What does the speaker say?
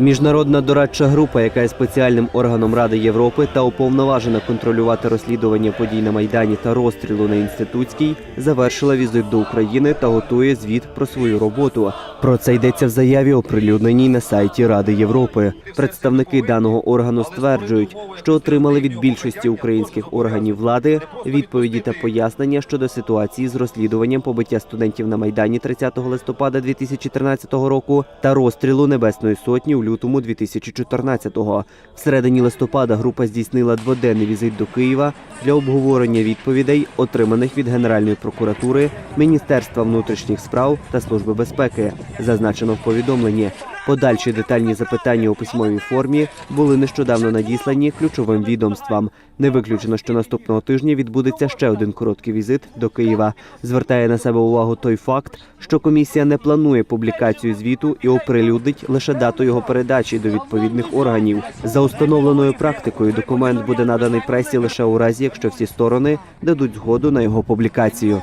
Міжнародна дорадча група, яка є спеціальним органом Ради Європи та уповноважена контролювати розслідування подій на майдані та розстрілу на інститутській, завершила візит до України та готує звіт про свою роботу. Про це йдеться в заяві, оприлюдненій на сайті Ради Європи. Представники даного органу стверджують, що отримали від більшості українських органів влади відповіді та пояснення щодо ситуації з розслідуванням побиття студентів на майдані 30 листопада 2013 року та розстрілу Небесної сотні у лютому 2014-го. В середині листопада група здійснила дводенний візит до Києва для обговорення відповідей, отриманих від Генеральної прокуратури, Міністерства внутрішніх справ та Служби безпеки. Зазначено в повідомленні. Подальші детальні запитання у письмовій формі були нещодавно надіслані ключовим відомствам. Не виключено, що наступного тижня відбудеться ще один короткий візит до Києва. Звертає на себе увагу той факт, що комісія не планує публікацію звіту і оприлюднить лише дату його передачі до відповідних органів. За установленою практикою документ буде наданий пресі лише у разі, якщо всі сторони дадуть згоду на його публікацію.